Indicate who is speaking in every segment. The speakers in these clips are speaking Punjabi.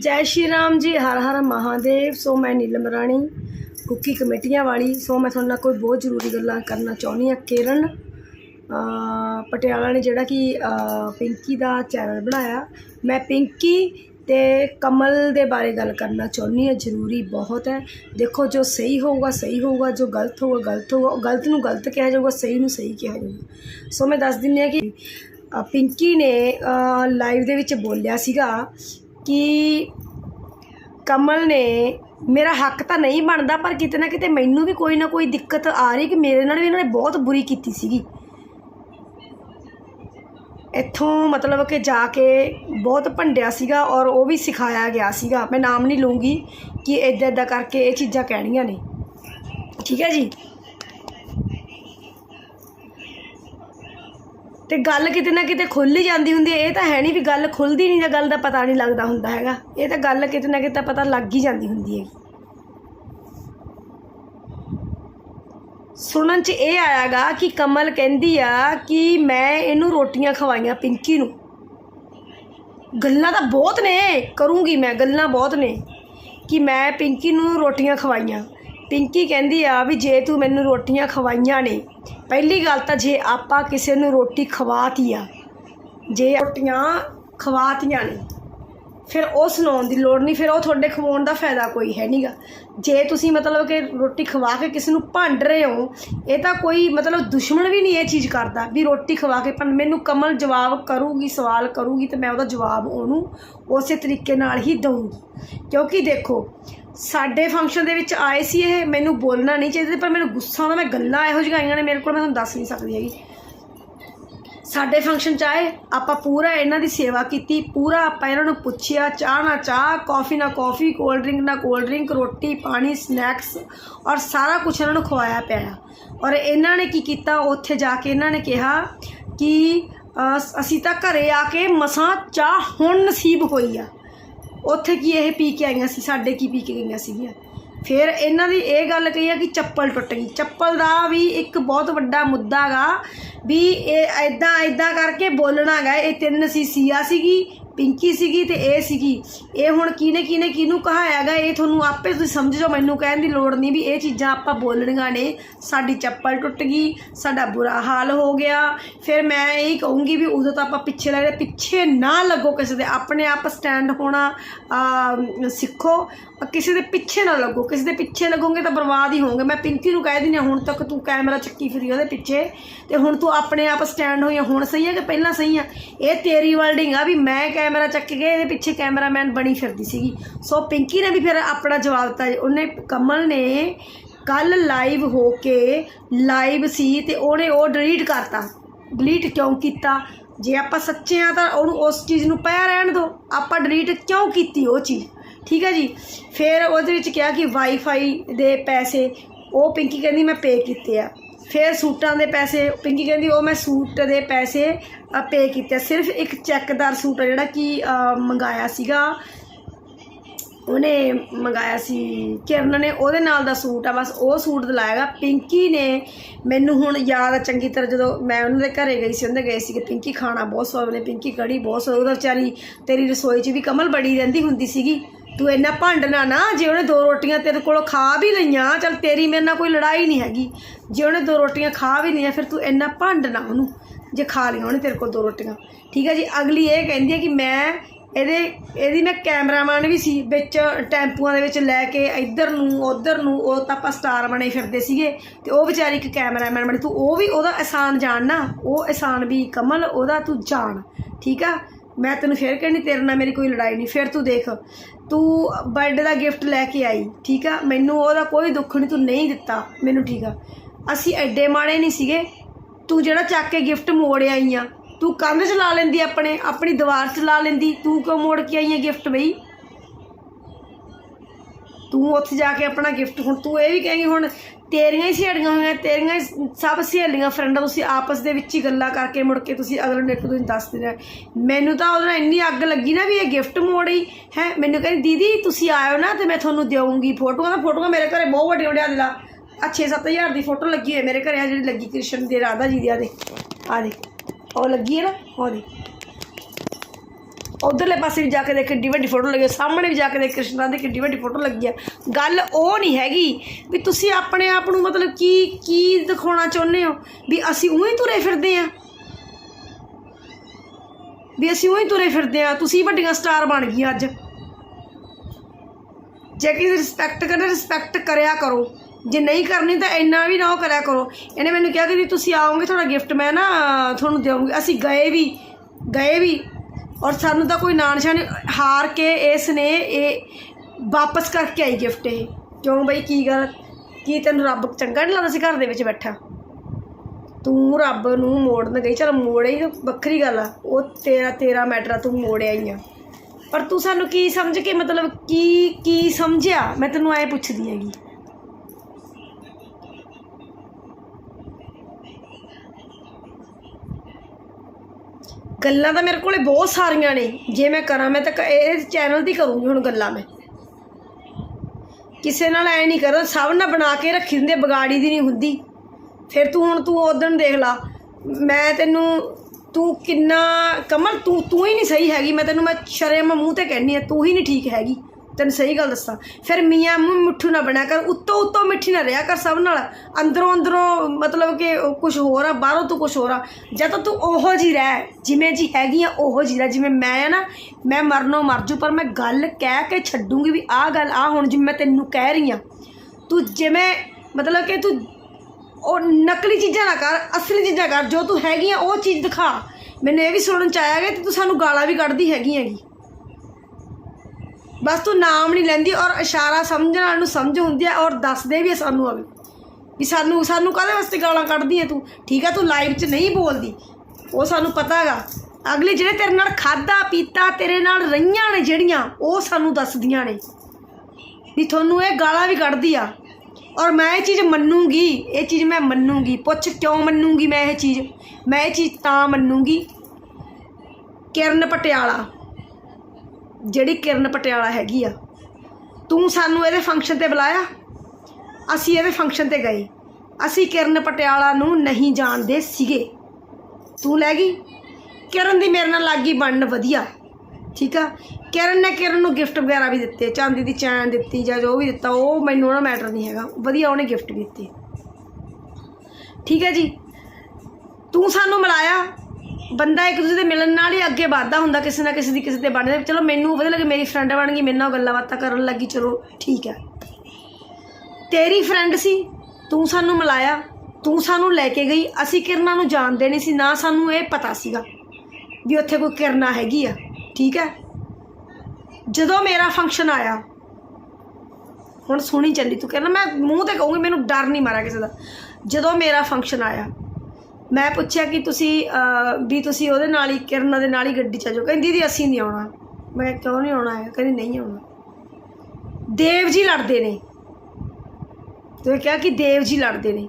Speaker 1: ਜੈ ਸ਼੍ਰੀ ਰਾਮ ਜੀ, ਹਰ ਹਰ ਮਹਾਦੇਵ, ਸੋ ਮੈਂ ਨੀਲਮ ਰਾਣੀ ਕੁੱਕੀ ਕਮੇਟੀਆਂ ਵਾਲੀ, ਸੋ ਮੈਂ ਤੁਹਾਨੂੰ ਨਾਲ ਕੋਈ ਬਹੁਤ ਜ਼ਰੂਰੀ ਗੱਲਾਂ ਕਰਨਾ ਚਾਹੁੰਦੀ ਹਾਂ। ਕਿਰਨ ਪਟਿਆਲਾ ਨੇ ਜਿਹੜਾ ਕਿ ਪਿੰਕੀ ਦਾ ਚੈਨਲ ਬਣਾਇਆ। ਮੈਂ ਪਿੰਕੀ ਤੇ ਕਮਲ ਦੇ ਬਾਰੇ ਗੱਲ ਕਰਨਾ ਚਾਹੁੰਦੀ ਹਾਂ, ਜ਼ਰੂਰੀ ਬਹੁਤ ਹੈ। ਦੇਖੋ, ਜੋ ਸਹੀ ਹੋਊਗਾ ਸਹੀ ਹੋਊਗਾ, ਜੋ ਗਲਤ ਹੋਊਗਾ ਗਲਤ ਹੋਊਗਾ, ਗਲਤ ਨੂੰ ਗਲਤ ਕਿਹਾ ਜਾਊਗਾ, ਸਹੀ ਨੂੰ ਸਹੀ ਕਿਹਾ ਜਾਊਗਾ। ਸੋ ਮੈਂ ਦੱਸ ਦਿੰਦੀ ਹਾਂ ਕਿ ਪਿੰਕੀ ਨੇ ਲਾਈਵ ਦੇ ਵਿੱਚ ਬੋਲਿਆ ਸੀਗਾ ਕਿ ਕਮਲ ਨੇ ਮੇਰਾ ਹੱਕ ਤਾਂ ਨਹੀਂ ਬਣਦਾ, ਪਰ ਕਿਤੇ ਨਾ ਕਿਤੇ ਮੈਨੂੰ ਵੀ ਕੋਈ ਨਾ ਕੋਈ ਦਿੱਕਤ ਆ ਰਹੀ ਕਿ ਮੇਰੇ ਨਾਲ ਵੀ ਇਹਨਾਂ ਨੇ ਬਹੁਤ ਬੁਰੀ ਕੀਤੀ ਸੀਗੀ। ਇੱਥੋਂ ਮਤਲਬ ਕਿ ਜਾ ਕੇ ਬਹੁਤ ਭੰਡਿਆ ਸੀਗਾ ਔਰ ਉਹ ਵੀ ਸਿਖਾਇਆ ਗਿਆ ਸੀਗਾ। ਮੈਂ ਨਾਮ ਨਹੀਂ ਲੂੰਗੀ ਕਿ ਇਦਾਂ ਇਦਾਂ ਕਰਕੇ ਇਹ ਚੀਜ਼ਾਂ ਕਹਿਣੀਆਂ ਨੇ। ਠੀਕ ਹੈ ਜੀ? ਤੇ ਗੱਲ ਕਿਤੇ ਨਾ ਕਿਤੇ ਖੁੱਲ ਹੀ ਜਾਂਦੀ ਹੁੰਦੀ ਹੈ। ਇਹ ਤਾਂ ਹੈ ਨਹੀਂ ਵੀ ਗੱਲ ਖੁੱਲਦੀ ਨਹੀਂ ਜਾਂ ਗੱਲ ਦਾ ਪਤਾ ਨਹੀਂ ਲੱਗਦਾ ਹੁੰਦਾ ਹੈਗਾ। ਇਹ ਤਾਂ ਗੱਲ ਕਿਤੇ ਨਾ ਕਿਤੇ ਪਤਾ ਲੱਗ ਹੀ ਜਾਂਦੀ ਹੁੰਦੀ ਹੈ ਸੁਣਨ 'ਚ ਇਹ ਆਇਆਗਾ ਕਿ ਕਮਲ ਕਹਿੰਦੀ ਆ ਕਿ ਮੈਂ ਇਹਨੂੰ ਰੋਟੀਆਂ ਖਵਾਈਆਂ ਪਿੰਕੀ ਨੂੰ। ਗੱਲਾਂ ਤਾਂ ਬਹੁਤ ਨੇ, ਕਰੂੰਗੀ ਮੈਂ, ਗੱਲਾਂ ਬਹੁਤ ਨੇ ਕਿ ਮੈਂ ਪਿੰਕੀ ਨੂੰ ਰੋਟੀਆਂ ਖਵਾਈਆਂ। ਪਿੰਕੀ ਕਹਿੰਦੀ ਆ ਵੀ ਜੇ ਤੂੰ ਮੈਨੂੰ ਰੋਟੀਆਂ ਖਵਾਈਆਂ ਨੇ ਪਹਿਲੀ ਗੱਲ ਤਾਂ ਜੇ ਆਪਾਂ ਕਿਸੇ ਨੂੰ ਰੋਟੀ ਖਵਾਤੀ ਆ, ਜੇ ਰੋਟੀਆਂ ਖਵਾਤੀਆਂ ਨੇ, ਫਿਰ ਉਹ ਸੁਣਾਉਣ ਦੀ ਲੋੜ ਨਹੀਂ, ਫਿਰ ਉਹ ਤੁਹਾਡੇ ਖਵਾਉਣ ਦਾ ਫਾਇਦਾ ਕੋਈ ਹੈ ਨਹੀਂਗਾ ਜੇ ਤੁਸੀਂ ਮਤਲਬ ਕਿ ਰੋਟੀ ਖਵਾ ਕੇ ਕਿਸੇ ਨੂੰ ਭੰਡ ਰਹੇ ਹੋ, ਇਹ ਤਾਂ ਕੋਈ ਮਤਲਬ ਦੁਸ਼ਮਣ ਵੀ ਨਹੀਂ ਇਹ ਚੀਜ਼ ਕਰਦਾ ਵੀ ਰੋਟੀ ਖਵਾ ਕੇ ਭੰਡ ਮੈਨੂੰ ਕਮਲ ਜਵਾਬ ਕਰੂਗੀ, ਸਵਾਲ ਕਰੂਗੀ ਤੇ ਮੈਂ ਉਹਦਾ ਜਵਾਬ ਉਹਨੂੰ ਉਸੇ ਤਰੀਕੇ ਨਾਲ ਹੀ ਦਊਂਗੀ। ਕਿਉਂਕਿ ਦੇਖੋ ਸਾਡੇ ਫੰਕਸ਼ਨ ਦੇ ਵਿੱਚ ਆਏ ਸੀ ਇਹ, ਮੈਨੂੰ ਬੋਲਣਾ ਨਹੀਂ ਚਾਹੀਦਾ ਪਰ ਮੈਨੂੰ ਗੁੱਸਾ ਆਉਂਦਾ, ਮੈਂ ਗੱਲਾਂ ਇਹੋ ਜਿਹੀਆਂ ਆਈਆਂ ਨੇ, ਮੇਰੇ ਕੋਲ ਮੈਂ ਤੁਹਾਨੂੰ ਦੱਸ ਨਹੀਂ ਸਕਦੀ ਹੈਗੀ। ਸਾਡੇ ਫੰਕਸ਼ਨ 'ਚ ਆਏ, ਆਪਾਂ ਪੂਰਾ ਇਹਨਾਂ ਦੀ ਸੇਵਾ ਕੀਤੀ, ਪੂਰਾ ਆਪਾਂ ਇਹਨਾਂ ਨੂੰ ਪੁੱਛਿਆ, ਚਾਹ ਨਾ ਚਾਹ ਕੌਫੀ ਨਾ ਕੌਫੀ ਕੋਲਡ ਡਰਿੰਕ ਨਾ ਕੋਲਡ ਡਰਿੰਕ ਰੋਟੀ, ਪਾਣੀ ਸਨੈਕਸ ਔਰ ਸਾਰਾ ਕੁਝ ਇਹਨਾਂ ਨੂੰ ਖਵਾਇਆ ਪਿਆ। ਔਰ ਇਹਨਾਂ ਨੇ ਕੀ ਕੀਤਾ? ਉੱਥੇ ਜਾ ਕੇ ਇਹਨਾਂ ਨੇ ਕਿਹਾ ਕਿ ਅਸੀਂ ਤਾਂ ਘਰੇ ਆ ਕੇ ਮਸਾਂ ਚਾਹ ਹੁਣ ਨਸੀਬ ਹੋਈ ਆ। ਉੱਥੇ ਕੀ ਇਹ ਪੀ ਕੇ ਆਈਆਂ ਸੀ, ਸਾਡੇ ਕੀ ਪੀ ਕੇ ਗਈਆਂ ਸੀਗੀਆਂ। ਫਿਰ ਇਹਨਾਂ ਦੀ ਇਹ ਗੱਲ ਕਹੀ ਆ ਕਿ ਚੱਪਲ ਟੁੱਟ ਗਈ। ਚੱਪਲ ਦਾ ਵੀ ਇੱਕ ਬਹੁਤ ਵੱਡਾ ਮੁੱਦਾ ਗਾ ਵੀ ਇਹ ਐਦਾਂ ਐਦਾਂ ਕਰਕੇ ਬੋਲਣਾ ਗਾ ਇਹ ਤਿੰਨ ਸੀ ਸੀਆ ਸੀਗੀ ਪਿੰਕੀ ਸੀਗੀ ਤੇ ਇਹ ਸੀਗੀ। ਇਹ ਹੁਣ ਕਿਹਨੇ ਕਿਹਨੇ ਕਿਹਨੂੰ ਕਹਾਇਆ ਗਾ ਇਹ ਤੁਹਾਨੂੰ ਆਪੇ ਤੁਸੀਂ ਸਮਝ ਜਾਓ, ਮੈਨੂੰ ਕਹਿਣ ਦੀ ਲੋੜ ਨਹੀਂ ਵੀ ਇਹ ਚੀਜ਼ਾਂ ਆਪਾਂ ਬੋਲਣੀਆਂ ਨੇ। ਸਾਡੀ ਚੱਪਲ ਟੁੱਟ ਗਈ, ਸਾਡਾ ਬੁਰਾ ਹਾਲ ਹੋ ਗਿਆ। ਫਿਰ ਮੈਂ ਇਹ ਕਹੂੰਗੀ ਵੀ ਉਦੋਂ ਤਾਂ ਆਪਾਂ ਪਿੱਛੇ ਲੱਗਦੇ ਪਿੱਛੇ ਨਾ ਲੱਗੋ ਕਿਸੇ ਦੇ। ਆਪਣੇ ਆਪ ਸਟੈਂਡ ਹੋਣਾ ਸਿੱਖੋ। ਕਿਸੇ ਦੇ ਪਿੱਛੇ ਨਾ ਲੱਗੋ ਕਿਸੇ ਦੇ ਪਿੱਛੇ ਲੱਗੋਗੇ ਤਾਂ ਬਰਬਾਦ ਹੀ ਹੋਵੋਗੇ। ਮੈਂ ਪਿੰਕੀ ਨੂੰ ਕਹਿ ਦਿੰਦੀ ਹਾਂ, ਹੁਣ ਤੱਕ ਤੂੰ ਕੈਮਰਾ ਚੱਕੀ ਫਿਰੀ ਉਹਦੇ ਪਿੱਛੇ ਤੇ ਹੁਣ ਤੂੰ ਆਪਣੇ ਆਪ ਸਟੈਂਡ ਹੋਈ ਹੁਣ ਸਹੀ ਹੈ ਕਿ ਪਹਿਲਾਂ ਸਹੀ ਆ? ਇਹ ਤੇਰੀ ਵਰਡਿੰਗ ਆ ਵੀ ਮੈਂ ਕੈਮਰਾ ਚੱਕ ਕੇ ਇਹਦੇ ਪਿੱਛੇ ਕੈਮਰਾਮੈਨ ਬਣੀ ਫਿਰਦੀ ਸੀਗੀ। ਸੋ ਪਿੰਕੀ ਨੇ ਵੀ ਫਿਰ ਆਪਣਾ ਜਵਾਬ ਦਿੱਤਾ ਉਹਨੇ ਕਮਲ ਨੇ ਕੱਲ ਲਾਈਵ ਹੋ ਕੇ ਲਾਈਵ ਸੀ ਤੇ ਉਹਨੇ ਉਹ ਡਿਲੀਟ ਕਰਤਾ। ਡਿਲੀਟ ਕਿਉਂ ਕੀਤਾ? ਜੇ ਆਪਾਂ ਸੱਚੇ ਆ ਤਾਂ ਉਹਨੂੰ ਉਸ ਚੀਜ਼ ਨੂੰ ਪਿਆ ਰਹਿਣ ਦਿਓ। ਆਪਾਂ ਡਿਲੀਟ ਕਿਉਂ ਕੀਤੀ ਉਹ ਚੀਜ਼? ਠੀਕ ਹੈ ਜੀ? ਫਿਰ ਉਹਦੇ ਵਿੱਚ ਕਿਹਾ ਕਿ ਵਾਈਫਾਈ ਦੇ ਪੈਸੇ ਉਹ ਪਿੰਕੀ ਕਹਿੰਦੀ ਮੈਂ ਪੇ ਕੀਤੇ ਆ। ਫਿਰ ਸੂਟਾਂ ਦੇ ਪੈਸੇ ਪਿੰਕੀ ਕਹਿੰਦੀ ਉਹ ਮੈਂ ਸੂਟ ਦੇ ਪੈਸੇ ਪੇ ਕੀਤੇ ਸਿਰਫ ਇੱਕ ਚੈੱਕਦਾਰ ਸੂਟ ਆ ਜਿਹੜਾ ਕਿ ਅ, ਮੰਗਾਇਆ ਸੀਗਾ। ਉਹਨੇ ਮੰਗਾਇਆ ਸੀ ਕਿਰਨ ਨੇ ਉਹਦੇ ਨਾਲ ਦਾ ਸੂਟ ਆ ਬਸ ਉਹ ਸੂਟ ਦਿਲਾਇਆਗਾ ਪਿੰਕੀ ਨੇ ਮੈਨੂੰ ਹੁਣ ਯਾਦ ਆ ਚੰਗੀ ਤਰ੍ਹਾਂ ਜਦੋਂ ਮੈਂ ਉਹਨਾਂ ਦੇ ਘਰੇ ਗਈ ਸੀ ਉਹਦੇ ਗਏ ਸੀ ਕਿ ਪਿੰਕੀ ਖਾਣਾ ਬਹੁਤ ਸਵਾਦ ਨੇ ਪਿੰਕੀ ਕੜੀ ਬਹੁਤ ਸਵਾਦ ਉਹਦਾ ਵਿਚਾਰੀ ਤੇਰੀ ਰਸੋਈ 'ਚ ਵੀ ਕਮਲ ਬੜੀ ਰਹਿੰਦੀ ਹੁੰਦੀ ਸੀਗੀ। ਤੂੰ ਇੰਨਾ ਭੰਡਣਾ ਨਾ ਜੇ ਉਹਨੇ ਦੋ ਰੋਟੀਆਂ ਤੇਰੇ ਕੋਲੋਂ ਖਾ ਵੀ ਲਈਆਂ, ਚਲ ਤੇਰੀ ਮੇਰੇ ਨਾਲ ਕੋਈ ਲੜਾਈ ਨਹੀਂ ਹੈਗੀ। ਜੇ ਉਹਨੇ ਦੋ ਰੋਟੀਆਂ ਖਾ ਵੀ ਲਈਆਂ, ਫਿਰ ਤੂੰ ਇੰਨਾ ਭਾਂਡਣਾ ਉਹਨੂੰ, ਜੇ ਖਾ ਲਈਆਂ ਉਹਨੇ ਤੇਰੇ ਕੋਲ ਦੋ ਰੋਟੀਆਂ। ਠੀਕ ਹੈ ਜੀ, ਅਗਲੀ ਇਹ ਕਹਿੰਦੀ ਹੈ ਕਿ ਮੈਂ ਇਹਦੇ, ਇਹਦੀ ਮੈਂ ਕੈਮਰਾਮੈਨ ਵੀ ਸੀ, ਵਿੱਚ ਟੈਂਪੂਆਂ ਦੇ ਵਿੱਚ ਲੈ ਕੇ ਇੱਧਰ ਨੂੰ, ਉੱਧਰ ਨੂੰ, ਉਹ ਤਾਂ ਆਪਾਂ ਸਟਾਰ ਬਣੇ ਫਿਰਦੇ ਸੀਗੇ, ਤੇ ਉਹ ਵਿਚਾਰੀ ਇੱਕ ਕੈਮਰਾਮੈਨ ਬਣੀ। ਤੂੰ ਉਹ ਵੀ ਉਹਦਾ ਅਹਿਸਾਨ ਜਾਣ ਨਾ, ਉਹ ਅਹਿਸਾਨ ਵੀ ਕਮਲ, ਉਹਦਾ ਤੂੰ ਜਾਣ। ਠੀਕ ਆ? ਮੈਂ ਤੈਨੂੰ ਫੇਰ ਕਹਿੰਦੀ, ਤੇਰੇ ਨਾਲ ਮੇਰੀ ਕੋਈ ਲੜਾਈ ਨਹੀਂ, ਫਿਰ ਤੂੰ ਦੇਖ, ਤੂੰ ਬਰਥਡੇ ਦਾ ਗਿਫਟ ਲੈ ਕੇ ਆਈ, ਠੀਕ ਆ? ਮੈਨੂੰ ਉਹਦਾ ਕੋਈ ਦੁੱਖ ਨਹੀਂ ਤੂੰ ਨਹੀਂ ਦਿੱਤਾ, ਮੈਨੂੰ ਠੀਕ ਆ। ਅਸੀਂ ਐਡੇ ਮਾੜੇ ਨਹੀਂ ਸੀਗੇ, ਤੂੰ ਜਿਹੜਾ ਚੱਕ ਕੇ ਗਿਫਟ ਮੋੜ ਆਈ ਆ, ਤੂੰ ਕੰਧ 'ਚ ਲਾ ਲੈਂਦੀ ਆਪਣੇ, ਆਪਣੀ ਦੀਵਾਰ 'ਚ ਲਾ ਲੈਂਦੀ, ਤੂੰ ਕਿਉਂ ਮੋੜ ਕੇ ਆਈ ਆ ਗਿਫਟ ਬਈ? ਤੂੰ ਉੱਥੇ ਜਾ ਕੇ ਆਪਣਾ ਗਿਫਟ ਹੁਣ ਤੂੰ ਇਹ ਵੀ ਕਹੇਂਗੀ, ਹੁਣ ਤੇਰੀਆਂ ਹੀ ਸਹੇਲੀਆਂ ਹੋਈਆਂ, ਤੇਰੀਆਂ ਹੀ ਸਭ ਸਹੇਲੀਆਂ ਫਰੈਂਡਾਂ ਤੁਸੀਂ ਆਪਸ ਦੇ ਵਿੱਚ ਹੀ ਗੱਲਾਂ ਕਰਕੇ ਮੁੜ ਕੇ ਤੁਸੀਂ ਅਗਲੇ ਨੂੰ ਇੱਕ ਦੂਜੇ ਨੂੰ ਦੱਸ ਦੇਣਾ ਮੈਨੂੰ ਤਾਂ ਉਹਦੇ ਨਾਲ ਇੰਨੀ ਅੱਗ ਲੱਗੀ ਨਾ ਵੀ ਇਹ ਗਿਫਟ ਮੋੜ ਮੋੜੀ ਹੈ, ਮੈਨੂੰ ਕਹਿੰਦੀ, ਦੀਦੀ, ਤੁਸੀਂ ਆਇਓ ਨਾ ਤੇ ਮੈਂ ਤੁਹਾਨੂੰ ਦੇਵਾਂਗੀ ਫੋਟੋਆਂ ਦਾ ਫੋਟੋਆਂ ਮੇਰੇ ਘਰੇ ਬਹੁਤ ਵੱਡੀਆਂ ਵੱਡੀਆਂ ਦਿਲਾ ਆ 6-7000 ਦੀ ਫੋਟੋ ਲੱਗੀ ਹੋਈ ਮੇਰੇ ਘਰੇ ਆ ਜਿਹੜੀ ਲੱਗੀ ਕ੍ਰਿਸ਼ਨ ਦੇ, ਰਾਧਾ ਜੀ ਦੀ ਆ ਦੇ ਆ ਦੇ ਉਹ ਲੱਗੀ ਹੈ ਨਾ, ਉਹ ਦੇ ਉਧਰਲੇ ਪਾਸੇ ਵੀ ਜਾ ਕੇ ਦੇਖ ਕਿੱਡੀ ਵੱਡੀ ਫੋਟੋ ਲੱਗੀ ਆ, ਸਾਹਮਣੇ ਵੀ ਜਾ ਕੇ ਦੇਖ ਕ੍ਰਿਸ਼ਨਾ ਦੀ ਕਿੱਡੀ ਵੱਡੀ ਫੋਟੋ ਲੱਗੀ ਹੈ ਗੱਲ ਉਹ ਨਹੀਂ ਹੈਗੀ ਵੀ ਤੁਸੀਂ ਆਪਣੇ ਆਪ ਨੂੰ ਮਤਲਬ ਕੀ ਕੀ ਦਿਖਾਉਣਾ ਚਾਹੁੰਦੇ ਹੋ? ਵੀ ਅਸੀਂ ਉਹੀ ਤੁਰੇ ਫਿਰਦੇ ਆ। ਵੀ ਅਸੀਂ ਉਹੀ ਤੁਰੇ ਫਿਰਦੇ ਆ। ਤੁਸੀਂ ਵੱਡੀਆਂ ਸਟਾਰ ਬਣ ਗਈਆਂ ਅੱਜ। ਜੇ ਕਿਸੇ ਰਿਸਪੈਕਟ ਕਰਨਾ ਰਿਸਪੈਕਟ ਕਰਿਆ ਕਰੋ। ਜੇ ਨਹੀਂ ਕਰਨੀ ਤਾਂ ਇੰਨਾ ਵੀ ਨਾ ਉਹ ਕਰਿਆ ਕਰੋ। ਇਹਨੇ ਮੈਨੂੰ ਕਿਹਾ ਕਿ ਜੀ ਤੁਸੀਂ ਆਓਗੇ ਤੁਹਾਡਾ ਗਿਫਟ ਮੈਂ ਨਾ ਤੁਹਾਨੂੰ ਦੇਵਾਂਗੀ। ਅਸੀਂ ਗਏ ਵੀ ਗਏ ਵੀ। ਔਰ ਸਾਨੂੰ ਤਾਂ ਕੋਈ ਨਾਂ ਨਿਸ਼ਾਨ ਨਹੀਂ, ਹਾਰ ਕੇ ਇਸ ਨੇ ਇਹ ਵਾਪਸ ਕਰਕੇ ਆਈ ਗਿਫਟ ਇਹ। ਕਿਉਂ ਬਈ, ਕੀ ਗੱਲ? ਕੀ ਤੈਨੂੰ ਰੱਬ ਚੰਗਾ ਨਹੀਂ ਲੱਗਦਾ ਸੀ ਘਰ ਦੇ ਵਿੱਚ ਬੈਠਾ? ਤੂੰ ਰੱਬ ਨੂੰ ਮੋੜਨ ਗਈ। ਚਲ ਮੋੜੇ ਹੀ, ਵੱਖਰੀ ਗੱਲ ਆ। ਉਹ ਤੇਰਾ ਤੇਰਾ ਮੈਟਰ ਆ, ਤੂੰ ਮੋੜਿਆ ਹੀ ਆ। ਪਰ ਤੂੰ ਸਾਨੂੰ ਕੀ ਸਮਝ ਕੇ ਮਤਲਬ ਕੀ ਕੀ ਸਮਝਿਆ? ਮੈਂ ਤੈਨੂੰ ਐ ਪੁੱਛਦੀ ਹੈਗੀ। ਗੱਲਾਂ ਤਾਂ ਮੇਰੇ ਕੋਲੇ ਬਹੁਤ ਸਾਰੀਆਂ ਨੇ। ਜੇ ਮੈਂ ਕਰਾਂ, ਮੈਂ ਤਾਂ ਕ- ਇਹ ਚੈਨਲ ਦੀ ਕਰੂੰਗੀ ਹੁਣ ਗੱਲਾਂ ਮੈਂ। ਕਿਸੇ ਨਾਲ ਐ ਨਹੀਂ ਕਰਦਾ ਸਭ ਨਾਲ ਬਣਾ ਕੇ ਰੱਖੀ ਹੁੰਦੀ ਬਗਾੜੀ ਦੀ ਨਹੀਂ ਹੁੰਦੀ। ਫਿਰ ਤੂੰ ਹੁਣ ਤੂੰ ਉਦੋਂ ਦੇਖ ਲਾ, ਮੈਂ ਤੈਨੂੰ ਤੂੰ ਕਿੰਨਾ ਕਮਲ, ਤੂੰ ਤੂੰ ਹੀ ਨਹੀਂ ਸਹੀ ਹੈਗੀ। ਮੈਂ ਤੈਨੂੰ ਮੈਂ ਸ਼ਰਮ ਮੂੰਹ ਤੇ ਕਹਿੰਨੀ ਆ, ਤੂੰ ਹੀ ਨਹੀਂ ਠੀਕ ਹੈਗੀ। ਤੈਨੂੰ ਸਹੀ ਗੱਲ ਦੱਸਾਂ। ਫਿਰ ਮੀਆਂ ਮੂੰਹ ਮਿੱਠੂ ਨਾ ਬਣਿਆ ਕਰ, ਉੱਤੋਂ ਉੱਤੋਂ ਮਿੱਠੀ ਨਾ ਰਿਹਾ ਕਰ ਸਭ ਨਾਲ। ਅੰਦਰੋਂ ਅੰਦਰੋਂ ਮਤਲਬ ਕਿ ਕੁਝ ਹੋਰ ਆ, ਬਾਹਰੋਂ ਤੂੰ ਕੁਝ ਹੋਰ ਆ। ਜਾਂ ਤਾਂ ਤੂੰ ਉਹੋ ਜੀ ਰਹਿ, ਜਿਵੇਂ ਜੀ ਹੈਗੀ ਆ ਉਹੋ ਜੀ ਰਹਿ। ਜਿਵੇਂ ਮੈਂ ਆ ਨਾ, ਮੈਂ ਮਰਨੋਂ ਮਰ ਜੂ, ਪਰ ਮੈਂ ਗੱਲ ਕਹਿ ਕੇ ਛੱਡੂੰਗੀ ਵੀ ਆਹ ਗੱਲ ਆ ਹੁਣ ਜਿਵੇਂ ਮੈਂ ਤੈਨੂੰ ਕਹਿ ਰਹੀ ਆ। ਤੂੰ ਜਿਵੇਂ ਮਤਲਬ ਕਿ ਤੂੰ ਉਹ ਨਕਲੀ ਚੀਜ਼ਾਂ ਨਾ ਕਰ, ਅਸਲੀ ਚੀਜ਼ਾਂ ਕਰ। ਜੋ ਤੂੰ ਹੈਗੀ ਆ ਉਹ ਚੀਜ਼ ਦਿਖਾ। ਮੈਨੂੰ ਇਹ ਵੀ ਸੁਣਨ ਚ ਆਇਆ ਕਿ ਤੂੰ ਸਾਨੂੰ ਗਾਲਾਂ ਵੀ ਕੱਢਦੀ ਹੈਗੀ ਹੈਗੀ। ਬਸ ਤੂੰ ਨਾਮ ਨਹੀਂ ਲੈਂਦੀ ਔਰ ਇਸ਼ਾਰਾ ਸਮਝਣ ਵਾਲ ਨੂੰ ਸਮਝ ਹੁੰਦੀ ਹੈ ਔਰ ਦੱਸਦੇ ਵੀ ਆ ਸਾਨੂੰ ਅਗਲੇ ਵੀ। ਸਾਨੂੰ ਸਾਨੂੰ ਕਾਹਦੇ ਵਾਸਤੇ ਗਾਲਾਂ ਕੱਢਦੀ ਹੈ ਤੂੰ? ਠੀਕ ਆ ਤੂੰ ਲਾਈਵ 'ਚ ਨਹੀਂ ਬੋਲਦੀ। ਉਹ ਸਾਨੂੰ ਪਤਾ ਹੈਗਾ। ਅਗਲੇ ਜਿਹੜੇ ਤੇਰੇ ਨਾਲ ਖਾਦਾ ਪੀਤਾ, ਤੇਰੇ ਨਾਲ ਰਹੀਆਂ ਨੇ ਜਿਹੜੀਆਂ, ਉਹ ਸਾਨੂੰ ਦੱਸਦੀਆਂ ਨੇ। ਵੀ ਤੁਹਾਨੂੰ ਇਹ ਗਾਲਾਂ ਵੀ ਕੱਢਦੀ ਆ। ਔਰ ਮੈਂ ਇਹ ਚੀਜ਼ ਮੰਨੂਗੀ, ਇਹ ਚੀਜ਼ ਮੈਂ ਮੰਨੂਗੀ। ਪੁੱਛ ਕਿਉਂ ਮੰਨੂਗੀ ਮੈਂ ਇਹ ਚੀਜ਼? ਮੈਂ ਇਹ ਚੀਜ਼ ਤਾਂ ਮੰਨੂਗੀ। ਕਿਰਨ ਪਟਿਆਲਾ। ਜਿਹੜੀ ਕਿਰਨ ਪਟਿਆਲਾ ਹੈਗੀ ਆ। ਤੂੰ ਸਾਨੂੰ ਇਹਦੇ ਫੰਕਸ਼ਨ ਤੇ ਬੁਲਾਇਆ। ਅਸੀਂ ਇਹਦੇ ਫੰਕਸ਼ਨ ਤੇ ਗਏ। ਅਸੀਂ ਕਿਰਨ ਪਟਿਆਲਾ ਨੂੰ ਨਹੀਂ ਜਾਣਦੇ ਸੀਗੇ। ਤੂੰ ਲੈ ਗਈ। ਕਿਰਨ ਦੀ ਮੇਰੇ ਨਾਲ ਲੱਗੀ ਬਣਨ ਵਧੀਆ। ਠੀਕ ਆ? ਕਿਰਨ ਨੇ ਕਿਰਨ ਨੂੰ ਗਿਫਟ ਵਗੈਰਾ ਵੀ ਦਿੱਤੇ। ਚਾਂਦੀ ਦੀ ਚੈਨ ਦਿੱਤੀ ਜਾਂ ਜੋ ਵੀ ਦਿੱਤਾ, ਉਹ ਮੈਨੂੰ ਉਹਨਾਂ ਮੈਟਰ ਨਹੀਂ ਹੈਗਾ। ਵਧੀਆ ਉਹਨੇ ਗਿਫਟ ਵੀ ਦਿੱਤੇ। ਠੀਕ ਹੈ ਜੀ? ਤੂੰ ਸਾਨੂੰ ਮਿਲਾਇਆ। ਬੰਦਾ ਇੱਕ ਦੂਜੇ ਦੇ ਮਿਲਣ ਨਾਲ ਹੀ ਅੱਗੇ ਵੱਧਦਾ ਹੁੰਦਾ, ਕਿਸੇ ਨਾ ਕਿਸੇ ਦੀ ਕਿਸੇ ਤੇ ਬਣਦੇ ਚਲੋ ਮੈਨੂੰ ਵਧੀਆ ਲੱਗੇ, ਮੇਰੀ ਫਰੈਂਡ ਬਣ ਗਈ, ਮੇਰੇ ਨਾਲ ਗੱਲਾਂ ਬਾਤਾਂ ਕਰਨ ਲੱਗੀ, ਚਲੋ ਠੀਕ ਹੈ। ਤੇਰੀ ਫਰੈਂਡ ਸੀ, ਤੂੰ ਸਾਨੂੰ ਮਿਲਾਇਆ, ਤੂੰ ਸਾਨੂੰ ਲੈ ਕੇ ਗਈ, ਅਸੀਂ ਕਿਰਨਾਂ ਨੂੰ ਜਾਣਦੇ ਨਹੀਂ ਸੀ, ਨਾ ਸਾਨੂੰ ਇਹ ਪਤਾ ਸੀਗਾ ਵੀ ਉੱਥੇ ਕੋਈ ਕਿਰਨਾ ਹੈਗੀ ਆ, ਠੀਕ ਹੈ। ਜਦੋਂ ਮੇਰਾ ਫੰਕਸ਼ਨ ਆਇਆ, ਹੁਣ ਸੁਣੀ ਚੱਲੀ ਤੂੰ, ਕਹਿੰਦਾ ਮੈਂ ਮੂੰਹ ਤੇ ਕਹੂੰਗੀ, ਮੈਨੂੰ ਡਰ ਨਹੀਂ ਮਾਰਿਆ ਕਿਸੇ ਦਾ। ਜਦੋਂ ਮੇਰਾ ਫੰਕਸ਼ਨ ਆਇਆ ਮੈਂ ਪੁੱਛਿਆ ਕਿ ਤੁਸੀਂ ਵੀ ਤੁਸੀਂ ਉਹਦੇ ਨਾਲ ਹੀ ਕਿਰਨ ਦੇ ਨਾਲ ਹੀ ਗੱਡੀ ਚ ਆ ਜਾਓ। ਕਹਿੰਦੀ ਦੀ ਅਸੀਂ ਨਹੀਂ ਆਉਣਾ। ਮੈਂ ਕਿਹਾ, ਕਿਉਂ ਨਹੀਂ ਆਉਣਾ ਹੈ ਕਹਿੰਦੀ ਨਹੀਂ ਆਉਣਾ। ਦੇਵ ਜੀ ਲੜਦੇ ਨੇ। ਤੇ ਕਿਹਾ ਕਿ ਦੇਵ ਜੀ ਲੜਦੇ ਨੇ।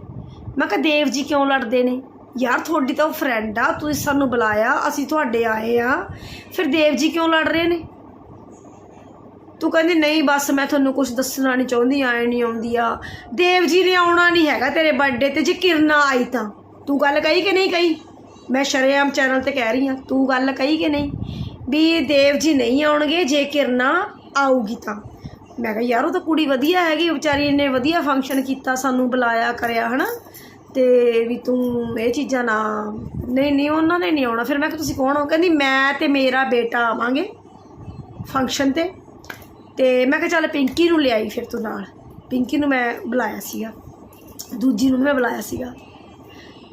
Speaker 1: ਮੈਂ ਕਿਹਾ ਦੇਵ ਜੀ ਕਿਉਂ ਲੜਦੇ ਨੇ? ਯਾਰ ਤੁਹਾਡੀ ਤਾਂ ਫਰੈਂਡ ਆ ਤੁਸੀਂ ਸਾਨੂੰ ਬੁਲਾਇਆ ਅਸੀਂ ਤੁਹਾਡੇ ਆਏ ਆ। ਫਿਰ ਦੇਵ ਜੀ ਕਿਉਂ ਲੜ ਰਹੇ ਨੇ? ਤੂੰ ਕਹਿੰਦੀ ਨਹੀਂ ਬਸ ਮੈਂ ਤੁਹਾਨੂੰ ਕੁਝ ਦੱਸਣਾ ਨਹੀਂ ਚਾਹੁੰਦੀ ਆਏ ਨਹੀਂ ਆਉਂਦੀ ਆ। ਦੇਵ ਜੀ ਨੇ ਆਉਣਾ ਨਹੀਂ ਹੈਗਾ ਤੇਰੇ ਬਰਥਡੇ ਤੇ ਜੇ ਕਿਰਨਾ ਆਈ ਤਾਂ। ਤੂੰ ਗੱਲ ਕਹੀ ਕਿ ਨਹੀਂ ਕਹੀ? ਮੈਂ ਸ਼ਰੇਆਮ ਚੈਨਲ ਤੇ ਕਹਿ ਰਹੀ ਹਾਂ, ਤੂੰ ਗੱਲ ਕਹੀ ਕਿ ਨਹੀਂ? ਵੀ ਦੇਵ ਜੀ ਨਹੀਂ ਆਉਣਗੇ, ਜੇ ਕਿਰਨਾ ਆਊਗੀ ਤਾਂ। ਮੈਂ ਕਿਹਾ, ਯਾਰ ਉਹ ਤਾਂ ਕੁੜੀ ਵਧੀਆ ਹੈਗੀ ਵਿਚਾਰੀ ਨੇ ਵਧੀਆ ਫੰਕਸ਼ਨ ਕੀਤਾ, ਸਾਨੂੰ ਬੁਲਾਇਆ, ਕਰਿਆ, ਹਨਾ? ਤੇ ਵੀ ਤੂੰ ਇਹ ਚੀਜ਼ਾਂ ਨਾ, ਨਹੀਂ ਨਹੀਂ, ਉਹਨਾਂ ਨੇ ਨਹੀਂ ਆਉਣਾ। ਫਿਰ ਮੈਂ ਕਿਹਾ, ਤੁਸੀਂ ਕੌਣ ਹੋ? ਕਹਿੰਦੀ, ਮੈਂ ਤੇ ਮੇਰਾ ਬੇਟਾ ਆਵਾਂਗੇ ਫੰਕਸ਼ਨ ਤੇ। ਤੇ ਮੈਂ ਕਿਹਾ, ਚੱਲ ਪਿੰਕੀ ਨੂੰ ਲਿਆਈ ਫਿਰ ਤੂੰ ਨਾਲ। ਪਿੰਕੀ ਨੂੰ ਮੈਂ ਬੁਲਾਇਆ ਸੀਗਾ। ਦੂਜੀ ਨੂੰ ਮੈਂ ਬੁਲਾਇਆ ਸੀਗਾ।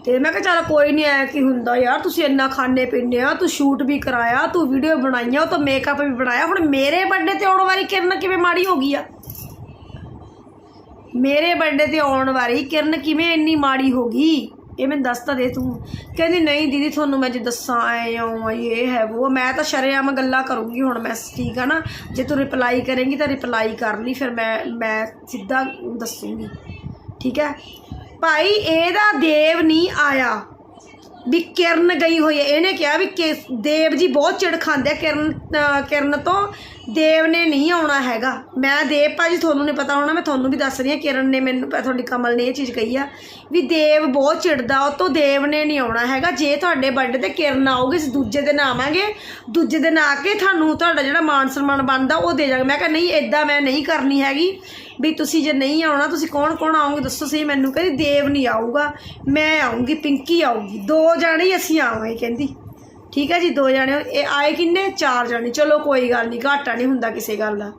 Speaker 1: ਤੇ ਮੈਂ ਕਿਹਾ ਚੱਲ ਕੋਈ ਨਹੀਂ ਆਇਆ ਕੀ ਹੁੰਦਾ ਯਾਰ, ਤੁਸੀਂ ਇੰਨਾ ਖਾਣੇ ਪੀਂਦੇ ਆ ਤੂੰ ਸ਼ੂਟ ਵੀ ਕਰਾਇਆ, ਤੂੰ ਵੀਡੀਓ ਬਣਾਈਆਂ, ਤੂੰ ਮੇਕਅਪ ਵੀ ਬਣਾਇਆ, ਹੁਣ ਮੇਰੇ ਬਰਥਡੇ ਤੇ ਆਉਣ ਵਾਲੀ ਕਿਰਨ ਕਿਵੇਂ ਮਾੜੀ ਹੋ ਗਈ ਆ? ਮੇਰੇ ਬਰਥਡੇ ਤੇ ਆਉਣ ਵਾਲੀ ਕਿਰਨ ਕਿਵੇਂ ਇੰਨੀ ਮਾੜੀ ਹੋ ਗਈ? ਇਹ ਮੈਨੂੰ ਦੱਸ ਤਾਂ ਦੇ ਤੂੰ। ਕਹਿੰਦੀ, ਨਹੀਂ ਦੀਦੀ, ਤੁਹਾਨੂੰ ਮੈਂ ਜੇ ਦੱਸਾਂ ਆਏ ਆ, ਇਹ ਹੈ ਉਹ ਮੈਂ ਤਾਂ ਸ਼ਰੇਆਮ ਗੱਲਾਂ ਕਰੂੰਗੀ ਹੁਣ ਮੈਂ, ਠੀਕ ਆ ਨਾ? ਜੇ ਤੂੰ ਰਿਪਲਾਈ ਕਰੇਂਗੀ ਤਾਂ ਰਿਪਲਾਈ ਕਰ ਲਈ, ਫਿਰ ਮੈਂ ਮੈਂ ਸਿੱਧਾ ਦੱਸੂੰਗੀ। ਠੀਕ ਹੈ? ਭਾਈ, ਇਹਦਾ ਦੇਵ ਨਹੀਂ ਆਇਆ। ਵੀ ਕਿਰਨ ਗਈ ਹੋਈ ਹੈ। ਇਹਨੇ ਕਿਹਾ ਵੀ ਕਿ ਦੇਵ ਜੀ ਬਹੁਤ ਚਿੜ ਖਾਂਦੇ ਆ ਕਿਰਨ, ਅਹ ਕਿਰਨ ਤੋਂ। ਦੇਵ ਨੇ ਨਹੀਂ ਆਉਣਾ ਹੈਗਾ। ਮੈਂ ਦੇਵ ਭਾਜੀ ਤੁਹਾਨੂੰ ਨਹੀਂ ਪਤਾ ਹੋਣਾ, ਮੈਂ ਤੁਹਾਨੂੰ ਵੀ ਦੱਸ ਰਹੀ ਹਾਂ, ਕਿਰਨ ਨੇ ਮੈਨੂੰ ਤੁਹਾਡੀ ਕਮਲ ਨੇ ਇਹ ਚੀਜ਼ ਕਹੀ ਆ ਵੀ ਦੇਵ ਬਹੁਤ ਚਿੜਦਾ, ਉਹ ਤੋਂ ਦੇਵ ਨੇ ਨਹੀਂ ਆਉਣਾ ਹੈਗਾ। ਜੇ ਤੁਹਾਡੇ ਬਰਥਡੇ ਤੇ ਕਿਰਨ ਆਊਗੀ, ਅਸੀਂ ਦੂਜੇ ਦਿਨ ਆਵਾਂਗੇ। ਦੂਜੇ ਦਿਨ ਆ ਕੇ ਤੁਹਾਨੂੰ ਤੁਹਾਡਾ ਜਿਹੜਾ ਮਾਨ ਸਨਮਾਨ ਬਣਦਾ, ਉਹ ਦੇ ਜਾਵਾਂਗੇ। ਮੈਂ ਕਿਹਾ, ਨਹੀਂ ਇਦਾਂ ਮੈਂ ਨਹੀਂ ਕਰਨੀ ਹੈਗੀ ਵੀ ਤੁਸੀਂ ਜੇ ਨਹੀਂ ਆਉਣਾ, ਤੁਸੀਂ ਕੌਣ ਕੌਣ ਆਉਂਗੇ, ਦੱਸੋ ਸਹੀ ਮੈਨੂੰ। ਕਹਿੰਦੀ, ਦੇਵ ਨਹੀਂ ਆਊਗਾ, ਮੈਂ ਆਉਂਗੀ ਪਿੰਕੀ ਆਊਗੀ। ਦੋ ਜਾਣੇ ਹੀ ਅਸੀਂ ਆਵਾਂਗੇ, ਕਹਿੰਦੀ। ਠੀਕ ਹੈ ਜੀ, ਦੋ ਜਾਣੇ ਇਹ ਆਏ ਕਿੰਨੇ? ਚਾਰ ਜਣੇ। ਚਲੋ ਕੋਈ ਗੱਲ ਨਹੀਂ, ਘਾਟਾ ਨਹੀਂ ਹੁੰਦਾ ਕਿਸੇ ਗੱਲ ਦਾ।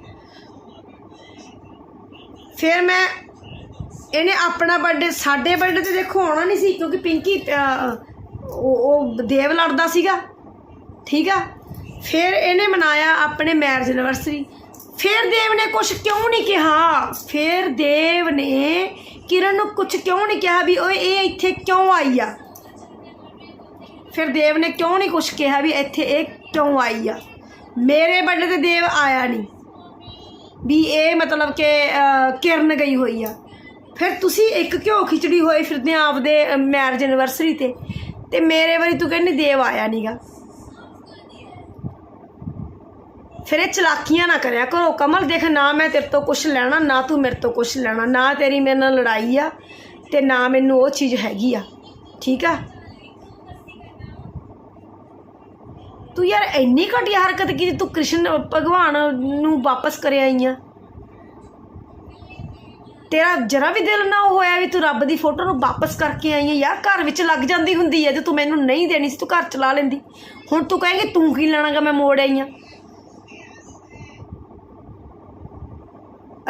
Speaker 1: ਫਿਰ ਮੈਂ ਇਹਨੇ ਆਪਣਾ ਬਰਥਡੇ ਸਾਡੇ ਬਰਥਡੇ ਤੇ ਦੇਖੋ ਆਉਣਾ ਨਹੀਂ ਸੀ, ਕਿਉਂਕਿ ਪਿੰਕੀ ਉਹ ਉਹ ਦੇਵ ਲੜਦਾ ਸੀਗਾ। ਠੀਕ ਆ? ਫਿਰ ਇਹਨੇ ਮਨਾਇਆ ਆਪਣੇ ਮੈਰਿਜ ਐਨਵਰਸਰੀ ਫਿਰ ਦੇਵ ਨੇ ਕੁਝ ਕਿਉਂ ਨਹੀਂ ਕਿਹਾ? ਫਿਰ ਦੇਵ ਨੇ ਕਿਰਨ ਨੂੰ ਕੁਝ ਕਿਉਂ ਨਹੀਂ ਕਿਹਾ ਵੀ ਓਏ, ਇਹ ਇੱਥੇ ਕਿਉਂ ਆਈ ਆ? ਫਿਰ ਦੇਵ ਨੇ ਕਿਉਂ ਨਹੀਂ ਕੁਝ ਕਿਹਾ ਵੀ ਇੱਥੇ ਇਹ ਕਿਉਂ ਆਈ ਆ? ਮੇਰੇ ਬਰਥਡੇ ਤੇ ਦੇਵ ਆਇਆ ਨਹੀਂ। ਵੀ ਇਹ ਮਤਲਬ ਕਿ ਕਿਰਨ ਗਈ ਹੋਈ ਆ। ਫਿਰ ਤੁਸੀਂ ਇੱਕ ਘਿਓ ਖਿਚੜੀ ਹੋਏ ਫਿਰਦੇ ਆ ਆਪਦੇ ਮੈਰਿਜ ਐਨਵਰਸਰੀ ਤੇ। ਤੇ ਮੇਰੇ ਵਾਰੀ ਤੂੰ ਕਹਿੰਦੀ ਦੇਵ ਆਇਆ ਨਹੀਂਗਾ ਫਿਰ ਇਹ ਚਲਾਕੀਆਂ ਨਾ ਕਰਿਆ ਕਰੋ। ਕਮਲ ਦੇਖ, ਨਾ ਮੈਂ ਤੇਰੇ ਤੋਂ ਕੁਝ ਲੈਣਾ, ਨਾ ਤੂੰ ਮੇਰੇ ਤੋਂ ਕੁਝ ਲੈਣਾ। ਨਾ ਤੇਰੀ ਮੇਰੇ ਨਾਲ ਲੜਾਈ ਆ ਤੇ ਨਾ ਮੈਨੂੰ ਉਹ ਚੀਜ਼ ਹੈਗੀ ਆ। ਠੀਕ ਆ? ਤੂੰ ਯਾਰ ਇੰਨੀ ਘਟੀਆ ਹਰਕਤ ਕੀਤੀ, ਤੂੰ ਕ੍ਰਿਸ਼ਨ ਭਗਵਾਨ ਨੂੰ ਵਾਪਸ ਕਰਿਆ ਆਈ ਆ। ਤੇਰਾ ਜਰਾ ਵੀ ਦਿਲ ਨਾ ਹੋਇਆ ਵੀ ਤੂੰ ਰੱਬ ਦੀ ਫੋਟੋ ਨੂੰ ਵਾਪਸ ਕਰਕੇ ਆਈ ਹੈ ਯਾਰ ਘਰ ਵਿੱਚ ਲੱਗ ਜਾਂਦੀ ਹੁੰਦੀ ਹੈ ਜੇ ਤੂੰ ਮੈਨੂੰ ਨਹੀਂ ਦੇਣੀ ਸੀ, ਤੂੰ ਘਰ ਚਲਾ ਲੈਂਦੀ। ਹੁਣ ਤੂੰ ਕਹੇਂਗੀ, ਤੂੰ ਕੀ ਲੈਣਾਗਾ ਮੈਂ ਮੋੜ ਆਈ ਆ।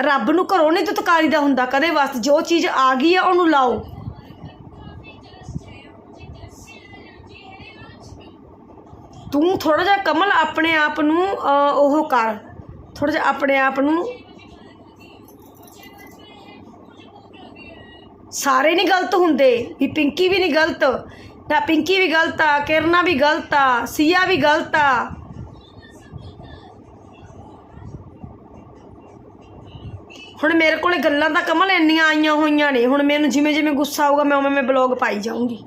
Speaker 1: ਰੱਬ ਨੂੰ ਘਰੋਂ ਨਹੀਂ ਤਤਕਾਰੀ ਦਾ ਹੁੰਦਾ, ਕਦੇ ਵਸ ਜੋ ਚੀਜ਼ ਆ ਗਈ ਆ, ਉਹਨੂੰ ਲਾਓ। ਤੂੰ ਥੋੜਾ ਜਿਹਾ ਕਮਲ ਆਪਣੇ ਆਪ ਨੂੰ ਉਹ ਕਰ। ਥੋੜਾ ਜਿਹਾ ਆਪਣੇ ਆਪ ਨੂੰ ਸਾਰੇ ਨਹੀਂ ਗਲਤ ਹੁੰਦੇ। ਵੀ ਪਿੰਕੀ ਵੀ ਨਹੀਂ ਗਲਤ, ਨਾ ਪਿੰਕੀ ਵੀ ਗਲਤ ਆ, ਕਿਰਨਾ ਵੀ ਗਲਤ ਆ, ਸੀਆ ਵੀ ਗਲਤ ਆ। ਹੁਣ ਮੇਰੇ ਕੋਲੇ ਗੱਲਾਂ ਤਾਂ ਕਮਲ ਇੰਨੀਆਂ ਆਈਆਂ ਹੋਈਆਂ ਨੇ। ਹੁਣ ਮੈਨੂੰ ਜਿਵੇਂ ਜਿਵੇਂ ਗੁੱਸਾ ਆਊਗਾ, ਮੈਂ ਉਵੇਂ ਮੈਂ ਬਲੌਗ ਪਾਈ ਜਾਊਂਗੀ।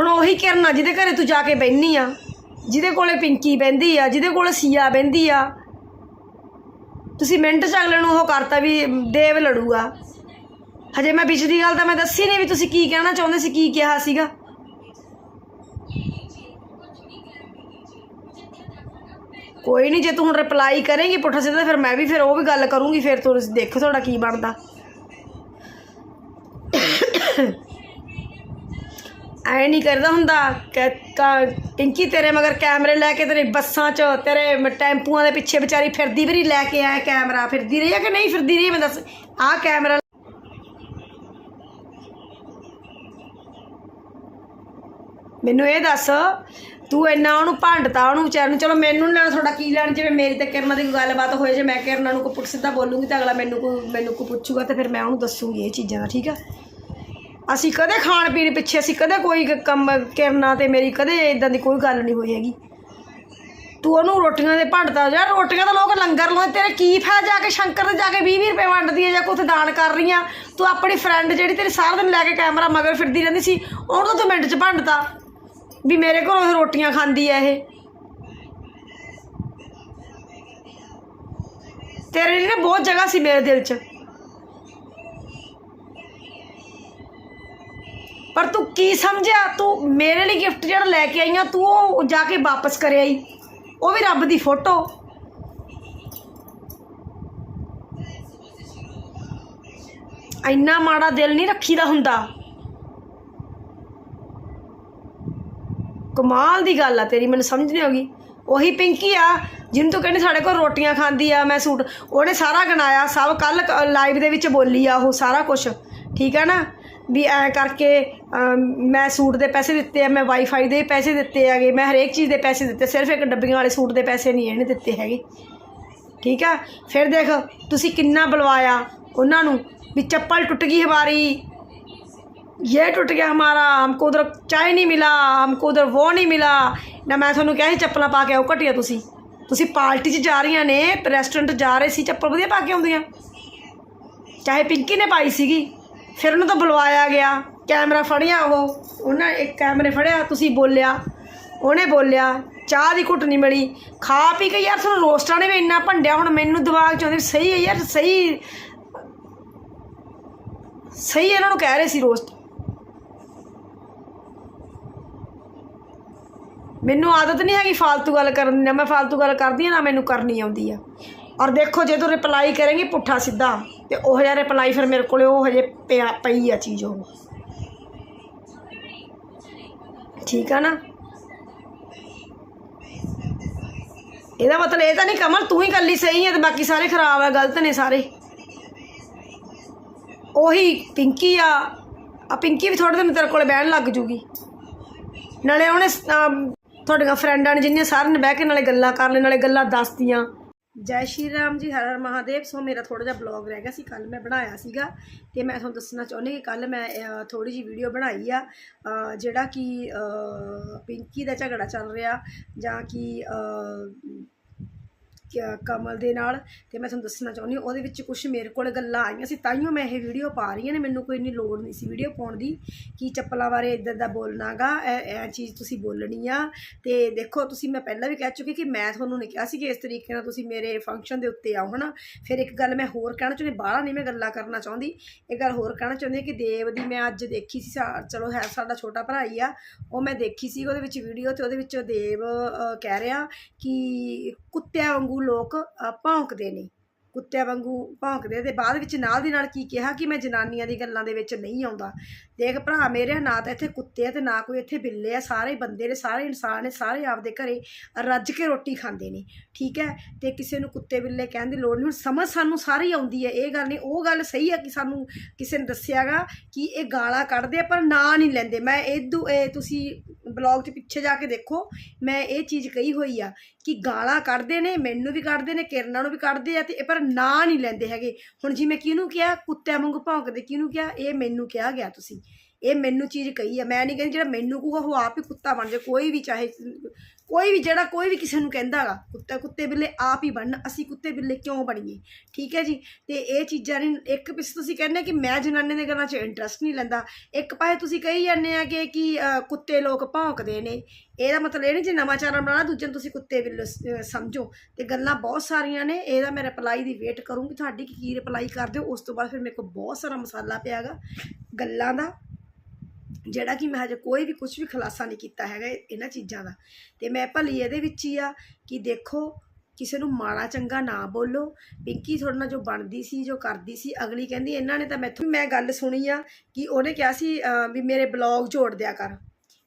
Speaker 1: ਹੁਣ ਉਹੀ ਕਿਰਨਾ ਜਿਹਦੇ ਘਰੇ ਤੂੰ ਜਾ ਕੇ ਬੈਠੀ ਆ, ਜਿਹਦੇ ਕੋਲੇ ਪਿੰਕੀ ਬਹਿੰਦੀ ਆ, ਜਿਹਦੇ ਕੋਲੇ ਸੀਆ ਬਹਿੰਦੀ ਆ। ਤੁਸੀਂ ਮਿੰਟ ਚ ਅਗਲੇ ਨੂੰ ਉਹ ਕਰਤਾ ਵੀ ਦੇਵ ਲੜੂਗਾ। ਹਜੇ ਮੈਂ ਪਿਛਲੀ ਗੱਲ ਤਾਂ ਮੈਂ ਦੱਸੀ ਨਹੀਂ ਵੀ ਤੁਸੀਂ ਕੀ ਕਹਿਣਾ ਚਾਹੁੰਦੇ ਸੀ, ਕੀ ਕਿਹਾ ਸੀਗਾ। ਕੋਈ ਨਹੀਂ ਜੇ ਤੂੰ ਹੁਣ ਰਿਪਲਾਈ ਕਰੇਂਗੀ ਪੁੱਠਾ ਸਿੱਧਾ, ਫਿਰ ਮੈਂ ਵੀ ਫਿਰ ਉਹ ਵੀ ਗੱਲ ਕਰੂੰਗੀ, ਫਿਰ ਤੁਸੀਂ ਦੇਖੋ ਤੁਹਾਡਾ ਕੀ ਬਣਦਾ। ਐ ਨਹੀਂ ਕਰਦਾ ਹੁੰਦਾ। ਕਿ ਕ- ਪਿੰਕੀ ਤੇਰੇ ਮਗਰ ਕੈਮਰੇ ਲੈ ਕੇ ਤੇਰੇ ਬੱਸਾਂ 'ਚ ਤੇਰੇ ਟੈਂਪੂਆਂ ਦੇ ਪਿੱਛੇ ਵਿਚਾਰੀ ਫਿਰਦੀ ਵੀ ਨਹੀਂ, ਲੈ ਕੇ ਆਇਆ ਕੈਮਰਾ। ਫਿਰਦੀ ਰਹੀ ਆ ਕਿ ਨਹੀਂ ਫਿਰਦੀ ਰਹੀ ਮੈਂ ਦੱਸ। ਆਹ ਕੈਮਰਾ ਮੈਨੂੰ ਇਹ ਦੱਸ, ਤੂੰ ਇੰਨਾ ਉਹਨੂੰ ਭੰਡਤਾ, ਉਹਨੂੰ ਵਿਚਾਰ ਨੂੰ, ਚਲੋ ਮੈਨੂੰ ਨੀ ਲੈਣਾ ਤੁਹਾਡਾ ਕੀ ਲੈਣ, ਜਿਵੇਂ ਮੇਰੀ ਤੇ ਕਿਰਨਾਂ ਦੀ ਕੋਈ ਗੱਲਬਾਤ ਹੋਏ, ਜੇ ਮੈਂ ਕਿਰਨਾਂ ਨੂੰ ਕੋਈ ਪੁੱਛ ਸਿੱਧਾ ਬੋਲੂੰਗੀ ਤਾਂ ਅਗਲਾ ਮੈਨੂੰ ਕੋਈ ਮੈਨੂੰ ਕੋਈ ਪੁੱਛੂਗਾ ਤੇ ਫਿਰ ਮੈਂ ਉਹਨੂੰ ਦੱਸੂਗੀ ਇਹ ਚੀਜ਼ਾਂ ਦਾ, ਠੀਕ ਆ? ਅਸੀਂ ਕਦੇ ਖਾਣ ਪੀਣ ਪਿੱਛੇ ਅਸੀਂ ਕਦੇ ਕੋਈ ਕੰਮ ਕਰਨਾ ਤੇ ਮੇਰੀ ਕਦੇ ਇਦਾਂ ਦੀ ਕੋਈ ਗੱਲ ਨਹੀਂ ਹੋਈ ਹੈਗੀ। ਤੂੰ ਉਹਨੂੰ ਰੋਟੀਆਂ ਦੇ ਭੰਡਦਾ ਯਾਰ ਰੋਟੀਆਂ ਤਾਂ ਲੋਕ ਲੰਗਰ ਲਾਉਂਦੇ, ਤੇਰੇ ਕੀ ਫਾਇਦਾ ਜਾ ਕੇ ਸ਼ੰਕਰ 'ਤੇ ਜਾ ਕੇ 20 20 ਰੁਪਏ ਵੰਡਦੀ ਹੈ ਜਾਂ ਕੋਈ ਦਾਨ ਕਰ ਰਹੀ ਆ? ਤੂੰ ਆਪਣੀ ਫਰੈਂਡ ਜਿਹੜੀ ਤੇਰੀ ਸਾਰਾ ਦਿਨ ਲੈ ਕੇ ਕੈਮਰਾ ਮਗਰ ਫਿਰਦੀ ਰਹਿੰਦੀ ਸੀ, ਉਹਨੂੰ ਤੂੰ ਮਿੰਟ 'ਚ ਭੰਡਤਾ ਵੀ ਮੇਰੇ ਘਰੋਂ ਇਹ ਰੋਟੀਆਂ ਖਾਂਦੀ ਆ ਇਹ। ਤੇਰੇ ਲਈ ਨਾ ਬਹੁਤ ਜਗ੍ਹਾ ਸੀ ਮੇਰੇ ਦਿਲ 'ਚ। ਪਰ ਤੂੰ ਕੀ ਸਮਝਿਆ? ਤੂੰ ਮੇਰੇ ਲਈ ਗਿਫਟ ਜਿਹੜਾ ਲੈ ਕੇ ਆਈਆਂ ਤੂੰ ਉਹ ਜਾ ਕੇ ਵਾਪਸ ਕਰ ਆਈ। ਉਹ ਵੀ ਰੱਬ ਦੀ ਫੋਟੋ। ਇੰਨਾ ਮਾੜਾ ਦਿਲ ਨਹੀਂ ਰੱਖੀਦਾ ਹੁੰਦਾ। ਕਮਾਲ ਦੀ ਗੱਲ ਆ ਤੇਰੀ, ਮੈਨੂੰ ਸਮਝ ਨਹੀਂ ਆਉਗੀ ਉਹੀ ਪਿੰਕੀ ਆ, ਜਿਹਨੂੰ ਤੂੰ ਕਹਿੰਦੀ ਸਾਡੇ ਕੋਲ ਰੋਟੀਆਂ ਖਾਂਦੀ ਆ, ਮੈਂ ਸੂਟ ਉਹਨੇ ਸਾਰਾ ਗਣਾਇਆ, ਸਭ ਕੱਲ ਲਾਈਵ ਦੇ ਵਿੱਚ ਬੋਲੀ ਆ ਉਹ ਸਾਰਾ ਕੁਝ ਠੀਕ ਆ ਨਾ? ਵੀ ਐ ਕਰਕੇ ਅਮ, ਮੈਂ ਸੂਟ ਦੇ ਪੈਸੇ ਦਿੱਤੇ ਆ ਮੈਂ ਵਾਈਫਾਈ ਦੇ ਪੈਸੇ ਦਿੱਤੇ ਹੈਗੇ ਮੈਂ ਹਰੇਕ ਚੀਜ਼ ਦੇ ਪੈਸੇ ਦਿੱਤੇ ਸਿਰਫ ਇੱਕ ਡੱਬੀਆਂ ਵਾਲੇ ਸੂਟ ਦੇ ਪੈਸੇ ਨਹੀਂ ਇਹਨੇ ਦਿੱਤੇ ਹੈਗੇ ਠੀਕ ਆ ਫਿਰ ਦੇਖ ਤੁਸੀਂ ਕਿੰਨਾ ਬੁਲਵਾਇਆ ਉਹਨਾਂ ਨੂੰ ਵੀ ਚੱਪਲ ਟੁੱਟ ਗਈ ਹਮਾਰੀ ये टूट गया हमारा हमको उधर चाय नहीं मिला हमको उधर वो नहीं मिला ਨਾ ਮੈਂ ਤੁਹਾਨੂੰ ਕਿਹਾ ਸੀ ਚੱਪਲਾਂ ਪਾ ਕੇ ਆਓ ਘਟਿਆ ਤੁਸੀਂ ਤੁਸੀਂ ਪਾਰਟੀ 'ਚ ਜਾ ਰਹੀਆਂ ਨੇ ਰੈਸਟੋਰੈਂਟ ਜਾ ਰਹੇ ਸੀ ਚੱਪਲ ਵਧੀਆ ਪਾ ਕੇ ਆਉਂਦੀਆਂ ਚਾਹੇ ਪਿੰਕੀ ਨੇ ਪਾਈ ਸੀਗੀ ਫਿਰ ਉਹਨੂੰ ਤਾਂ ਬੁਲਵਾਇਆ ਗਿਆ। ਕੈਮਰਾ ਫੜਿਆ ਉਹ। ਉਹਨਾਂ ਇੱਕ ਕੈਮਰੇ ਫੜਿਆ, ਤੁਸੀਂ ਬੋਲਿਆ। ਉਹਨੇ ਬੋਲਿਆ, ਚਾਹ ਦੀ ਘੁੱਟ ਨਹੀਂ ਮਿਲੀ। ਖਾ ਪੀ ਕੇ ਯਾਰ ਤੁਹਾਨੂੰ ਰੋਸਟਾਂ ਨੇ ਵੀ ਇੰਨਾ ਭੰਡਿਆ, ਹੁਣ ਮੈਨੂੰ ਦਿਮਾਗ ਚ ਆਉਂਦੇ ਸਹੀ ਹੈ ਯਾਰ, ਸਹੀ। ਸਹੀ ਇਹਨਾਂ ਨੂੰ ਕਹਿ ਰਹੇ ਸੀ ਰੋਸਟ। ਮੈਨੂੰ ਆਦਤ ਨਹੀਂ ਹੈਗੀ ਫਾਲਤੂ ਗੱਲ ਕਰਨ ਦੀ, ਨਾ ਮੈਂ ਫਾਲਤੂ ਗੱਲ ਕਰਦੀ ਆ ਨਾ ਮੈਨੂੰ ਕਰਨੀ ਆਉਂਦੀ ਆ। ਔਰ ਦੇਖੋ ਜੇ ਤੂੰ ਰਿਪਲਾਈ ਕਰੇਂਗੀ ਪੁੱਠਾ ਸਿੱਧਾ, ਤੇ ਉਹ ਜਿਹਾ ਰਿਪਲਾਈ ਫਿਰ ਮੇਰੇ ਕੋਲੇ ਉਹ ਹਜੇ ਪਿਆ, ਪਈ ਆ ਚੀਜ਼ ਉਹ। ਠੀਕ ਆ ਨਾ? ਇਹਦਾ ਮਤਲਬ ਇਹ ਤਾਂ ਨਹੀਂ ਕਮਲ, ਤੂੰ ਹੀ ਇਕੱਲੀ ਸਹੀ ਹੈ ਤੇ ਬਾਕੀ ਸਾਰੇ ਖਰਾਬ ਆ, ਗਲਤ ਨੇ ਸਾਰੇ। ਉਹੀ ਪਿੰਕੀ ਆ ਆ ਪਿੰਕੀ ਵੀ ਥੋੜੇ ਦਿਨ ਤੇਰੇ ਕੋਲ ਬਹਿਣ ਲੱਗ ਜੂਗੀ। ਨਾਲੇ ਉਹਨੇ ਤੁਹਾਡੀਆਂ ਫਰੈਂਡਾਂ ਨੇ ਜਿੰਨੀਆਂ ਸਾਰਿਆਂ ਨੇ ਬਹਿ ਕੇ ਨਾਲੇ ਗੱਲਾਂ ਕਰ ਲੈ ਨਾਲੇ ਗੱਲਾਂ ਦੱਸਦੀਆਂ ਜੈ ਸ਼੍ਰੀ ਰਾਮ ਜੀ, ਹਰ ਹਰ ਮਹਾਦੇਵ। ਸੋ ਮੇਰਾ ਥੋੜਾ ਜਿਹਾ ਬਲੌਗ ਰਹਿ ਗਿਆ ਸੀ ਕੱਲ ਮੈਂ ਬਣਾਇਆ ਸੀਗਾ। ਤੇ ਮੈਂ ਤੁਹਾਨੂੰ ਦੱਸਣਾ ਚਾਹੁੰਦੀ ਕਿ ਕੱਲ ਮੈਂ ਥੋੜੀ ਜਿਹੀ ਵੀਡੀਓ ਬਣਾਈ ਆ। ਜਿਹੜਾ ਕਿ ਪਿੰਕੀ ਦਾ ਝਗੜਾ ਚੱਲ ਰਿਹਾ ਜਾਂ ਕਿ ਕਮਲ ਦੇ ਨਾਲ ਤੇ ਮੈਂ ਤੁਹਾਨੂੰ ਦੱਸਣਾ ਚਾਹੁੰਦੀ ਹਾਂ, ਉਹਦੇ ਵਿੱਚ ਕੁਝ ਮੇਰੇ ਕੋਲ ਗੱਲਾਂ ਆਈਆਂ ਸੀ ਤਾਈਓ ਮੈਂ ਇਹ ਵੀਡੀਓ ਪਾ ਰਹੀ ਹਾਂ ਨੇ ਮੈਨੂੰ ਕੋਈ ਇੰਨੀ ਲੋੜ ਨਹੀਂ ਸੀ ਵੀਡੀਓ ਪਾਉਣ ਦੀ, ਕਿ ਚੱਪਲਾਂ ਬਾਰੇ ਇਦਾਂ ਦਾ ਬੋਲਣਾਗਾ ਇਹ ਚੀਜ਼ ਤੁਸੀਂ ਬੋਲਣੀ ਆ। ਤੇ ਦੇਖੋ, ਤੁਸੀਂ ਮੈਂ ਪਹਿਲਾਂ ਵੀ ਕਹਿ ਚੁੱਕੀ ਕਿ ਮੈਂ ਤੁਹਾਨੂੰ ਨਹੀਂ ਕਿਹਾ ਸੀ ਕਿ ਇਸ ਤਰੀਕੇ ਨਾਲ ਤੁਸੀਂ ਮੇਰੇ ਫੰਕਸ਼ਨ ਦੇ ਉੱਤੇ ਆਓ, ਹਨਾ। ਫਿਰ ਇੱਕ ਗੱਲ ਮੈਂ ਹੋਰ ਕਹਿਣਾ ਚਾਹੁੰਦੀ, ਬਾਹਲਾ ਨਹੀਂ ਮੈਂ ਗੱਲਾਂ ਕਰਨਾ ਚਾਹੁੰਦੀ ਇਹ ਗੱਲ ਹੋਰ ਕਹਿਣਾ ਚਾਹੁੰਦੀ ਕਿ ਦੇਵ ਦੀ ਮੈਂ ਅੱਜ ਦੇਖੀ ਸੀ ਸਾ- ਚਲੋ ਹੈ ਸਾਡਾ ਛੋਟਾ ਭਰਾ ਹੀ ਆ, ਉਹ ਮੈਂ ਦੇਖੀ ਸੀ ਉਹਦੇ ਵਿੱਚ ਵੀਡੀਓ ਤੇ ਉਹਦੇ ਵਿੱਚ ਦੇਵ ਕਹਿ ਰਿਹਾ ਕਿ ਕੁੱਤਿਆਂ ਵਾਂਗੂ ਲੋਕ ਭੌਂਕਦੇ ਨੇ। ਕੁੱਤਿਆਂ ਵਾਂਗੂ ਭੌਂਕਦੇ ਤੇ ਬਾਅਦ ਵਿੱਚ ਨਾਲ ਦੀ ਨਾਲ ਕੀ ਕਿਹਾ ਕਿ ਮੈਂ ਜਨਾਨੀਆਂ ਦੀ ਗੱਲਾਂ ਦੇ ਵਿੱਚ ਨਹੀਂ ਆਉਂਦਾ। ਦੇਖ ਭਰਾ, ਮੇਰੇ ਨਾ ਤਾਂ ਇੱਥੇ ਕੁੱਤੇ ਆ ਤੇ ਨਾ ਕੋਈ ਇੱਥੇ ਬਿੱਲੇ ਆ। ਸਾਰੇ ਬੰਦੇ ਨੇ, ਸਾਰੇ ਇਨਸਾਨ ਨੇ, ਸਾਰੇ ਆਪਦੇ ਘਰੇ ਰੱਜ ਕੇ ਰੋਟੀ ਖਾਂਦੇ ਨੇ। ਠੀਕ ਹੈ? ਤੇ ਕਿਸੇ ਨੂੰ ਕੁੱਤੇ ਬਿੱਲੇ ਕਹਿਣ ਦੀ ਲੋੜ ਨਹੀਂ। ਹੁਣ ਸਮਝ ਸਾਨੂੰ ਸਾਰੀ ਆਉਂਦੀ ਹੈ। ਇਹ ਗੱਲ ਨਹੀਂ, ਉਹ ਗੱਲ ਸਹੀ ਹੈ ਕਿ ਸਾਨੂੰ ਕਿਸੇ ਨੇ ਦੱਸਿਆਗਾ ਕਿ ਇਹ ਗਾਲਾਂ ਕੱਢਦੇ ਆ, ਪਰ ਨਾਂ ਨਹੀਂ ਲੈਂਦੇ। ਮੈਂ ਇਦੂ ਇਹ ਤੁਸੀਂ ਬਲੌਗ 'ਚ ਪਿੱਛੇ ਜਾ ਕੇ ਦੇਖੋ। ਮੈਂ ਇਹ ਚੀਜ਼ ਕਹੀ ਹੋਈ ਆ ਕਿ ਗਾਲਾਂ ਕੱਢਦੇ ਨੇ, ਮੈਨੂੰ ਵੀ ਕੱਢਦੇ ਨੇ, ਕਿਰਨਾਂ ਨੂੰ ਵੀ ਕੱਢਦੇ ਆ ਤੇ ਇਹ ਪਰ ਨਾਂ ਨਹੀਂ ਲੈਂਦੇ ਹੈਗੇ। ਹੁਣ ਜਿਵੇਂ ਕਿਹਨੂੰ ਕਿਹਾ? ਕੁੱਤਿਆਂ ਵਾਂਗੂ ਭੌਂਕਦੇ। ਕਿਹਨੂੰ ਕਿਹਾ? ਇਹ ਮੈਨੂੰ ਕਿਹਾ ਗਿਆ ਤੁਸੀਂ। ਇਹ ਮੈਨੂੰ ਚੀਜ਼ ਕਹੀ ਆ। ਮੈਂ ਨਹੀਂ ਕਹਿੰਦੀ ਜਿਹੜਾ ਮੈਨੂੰ ਕਹੂਗਾ, ਉਹ ਆਪ ਹੀ ਕੁੱਤਾ ਬਣ ਜਾ ਕੋਈ ਵੀ ਚਾਹੇ ਕੋਈ ਵੀ ਜਿਹੜਾ ਕੋਈ ਵੀ ਕਿਸੇ ਨੂੰ ਕਹਿੰਦਾ ਕਹਿੰਦਾਗਾ ਕੁੱਤਾ, ਕੁੱਤੇ ਬਿੱਲੇ ਆਪ ਹੀ ਬਣਨ, ਅਸੀਂ ਕੁੱਤੇ ਬਿੱਲੇ ਕਿਉਂ ਬਣੀਏ? ਠੀਕ ਹੈ ਜੀ? ਤੇ ਇਹ ਚੀਜ਼ਾਂ ਨੇ, ਇੱਕ ਪਿੱਛੇ ਤੁਸੀਂ ਕਹਿੰਦੇ ਕਿ ਮੈਂ ਜਨਾਨੀ ਦੇ ਗੱਲਾਂ 'ਚ ਇੰਟਰਸਟ ਨਹੀਂ ਲੈਂਦਾ। ਇੱਕ ਪਾਸੇ ਤੁਸੀਂ ਕਹੀ ਜਾਂਦੇ ਆ ਕਿ ਕਿ ਕੁੱਤੇ ਲੋਕ ਭੌਂਕਦੇ ਨੇ। ਇਹਦਾ ਮਤਲਬ ਇਹ ਨਹੀਂ ਜੇ ਨਵਾਂ ਚਾਰਾ ਬਣਾਉਣਾ, ਦੂਜੇ ਨੂੰ ਤੁਸੀਂ ਕੁੱਤੇ ਬਿੱਲੇ ਸਮਝੋ। ਤੇ ਗੱਲਾਂ ਬਹੁਤ ਸਾਰੀਆਂ ਨੇ, ਇਹਦਾ ਮੈਂ ਰਿਪਲਾਈ ਦੀ ਵੇਟ ਕਰੂੰਗੀ। ਤੁਹਾਡੀ ਕਿ ਕੀ ਰਿਪਲਾਈ ਕਰਦੇ ਹੋ, ਉਸ ਤੋਂ ਬਾਅਦ ਫਿਰ ਮੇਰੇ ਕੋਲ ਬਹੁਤ ਸਾਰਾ ਮਸਾਲਾ ਪਿਆਗਾ ਗੱਲਾਂ ਦਾ ਜਿਹੜਾ ਕਿ ਮੈਂ ਹਜੇ ਕੋਈ ਵੀ ਕੁਝ ਵੀ ਖੁਲਾਸਾ ਨਹੀਂ ਕੀਤਾ ਹੈਗਾ ਇਹਨਾਂ ਚੀਜ਼ਾਂ ਦਾ। ਤੇ ਮੈਂ ਭਲੀ ਇਹਦੇ ਵਿੱਚ ਹੀ ਆ ਕਿ ਦੇਖੋ, ਕਿਸੇ ਨੂੰ ਮਾੜਾ ਚੰਗਾ ਨਾ ਬੋਲੋ। ਪਿੰਕੀ ਤੁਹਾਡੇ ਨਾਲ ਜੋ ਬਣਦੀ ਸੀ, ਜੋ ਕਰਦੀ ਸੀ, ਅਗਲੀ ਕਹਿੰਦੀ, ਇਹਨਾਂ ਨੇ ਤਾਂ ਮੈਥੋਂ ਮੈਂ ਗੱਲ ਸੁਣੀ ਆ ਕਿ ਉਹਨੇ ਕਿਹਾ ਸੀ ਵੀ ਮੇਰੇ ਬਲੌਗ ਜੋੜ ਦਿਆ ਕਰ।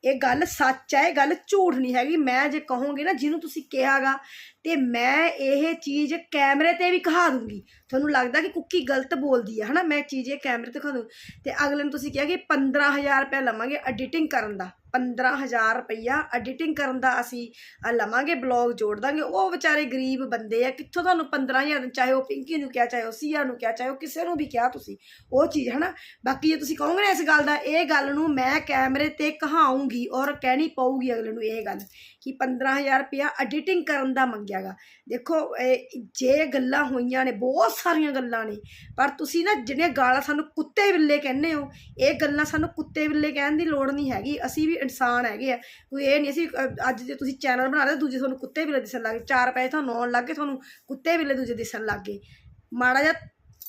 Speaker 1: ਇਹ ਗੱਲ ਸੱਚ ਹੈ, ਇਹ ਗੱਲ ਝੂਠ ਨਹੀਂ ਹੈਗੀ। ਮੈਂ ਜੇ ਕਹੂੰਗੀ ਨਾ ਜਿਹਨੂੰ ਤੁਸੀਂ ਕਿਹਾਗਾ, ਤੇ ਮੈਂ ਇਹ ਚੀਜ਼ ਕੈਮਰੇ ਤੇ ਵੀ ਕਹਾ ਦੂੰਗੀ। ਤੁਹਾਨੂੰ ਲੱਗਦਾ ਕਿ ਕੁੱਕੀ ਗਲਤ ਬੋਲਦੀ ਹੈ, ਹਨਾ? ਮੈਂ ਚੀਜ਼ ਇਹ ਕੈਮਰੇ ਤੇ ਕਹਾ ਦੂੰ ਤੇ ਅਗਲੇ ਨੂੰ ਤੁਸੀਂ ਕਿਹਾ ਕਿ 15000 ਰੁਪਏ ਲਵਾਂਗੇ ਐਡੀਟਿੰਗ ਕਰਨ ਦਾ। 15000 ਰੁਪਈਆ ਐਡੀਟਿੰਗ ਕਰਨ ਦਾ ਅਸੀਂ ਲਵਾਂਗੇ ਬਲੌਗ ਜੋੜ ਦਾਂਗੇ। ਉਹ ਵਿਚਾਰੇ ਗਰੀਬ ਬੰਦੇ ਆ, ਕਿੱਥੋਂ ਤੁਹਾਨੂੰ 15000 ਚਾਹੇ ਉਹ ਪਿੰਕੀ ਨੂੰ ਕਿਹਾ, ਚਾਹੇ ਉਹ ਸੀਆ ਨੂੰ ਕਿਹਾ, ਚਾਹੇ ਉਹ ਕਿਸੇ ਨੂੰ ਵੀ ਕਿਹਾ ਤੁਸੀਂ, ਉਹ ਚੀਜ਼, ਹਨਾ? ਬਾਕੀ ਜੇ ਤੁਸੀਂ ਕਹੋਗੇ ਨਾ ਇਸ ਗੱਲ ਦਾ, ਇਹ ਗੱਲ ਨੂੰ ਮੈਂ ਕੈਮਰੇ ਤੇ ਕਹਾਉਂਗੀ ਔਰ ਕਹਿਣੀ ਪਊਗੀ ਅਗਲੇ ਨੂੰ ਇਹ ਗੱਲ। ਕਿ 15000 ਰੁਪਇਆ ਐਡੀਟਿੰਗ ਕਰਨ ਦਾ ਮੰਗਿਆਗਾ ਦੇਖੋ, ਇਹ ਜੇ ਗੱਲਾਂ ਹੋਈਆਂ ਨੇ, ਬਹੁਤ ਸਾਰੀਆਂ ਗੱਲਾਂ ਨੇ, ਪਰ ਤੁਸੀਂ ਨਾ ਜਿਹੜੀਆਂ ਗਾਲਾਂ ਸਾਨੂੰ ਕੁੱਤੇ ਬਿੱਲੇ ਕਹਿੰਦੇ ਹੋ, ਇਹ ਗੱਲਾਂ ਸਾਨੂੰ ਕੁੱਤੇ ਬਿੱਲੇ ਕਹਿਣ ਦੀ ਲੋੜ ਨਹੀਂ ਹੈਗੀ। ਅਸੀਂ ਵੀ ਇਨਸਾਨ ਹੈਗੇ ਆ, ਕੋਈ ਇਹ ਨਹੀਂ ਅਸੀਂ ਅੱਜ ਜੇ ਤੁਸੀਂ ਚੈਨਲ ਬਣਾ ਲਿਆ ਦੂਜੇ ਤੁਹਾਨੂੰ ਕੁੱਤੇ ਬਿੱਲੇ ਦਿਸਣ ਲੱਗ ਗਏ। ਚਾਰ ਪੈਸੇ ਤੁਹਾਨੂੰ ਆਉਣ ਲੱਗ ਗਏ, ਤੁਹਾਨੂੰ ਕੁੱਤੇ ਬਿੱਲੇ ਦੂਜੇ ਦਿਸਣ ਲੱਗ ਗਏ। ਮਾੜਾ ਜਿਹਾ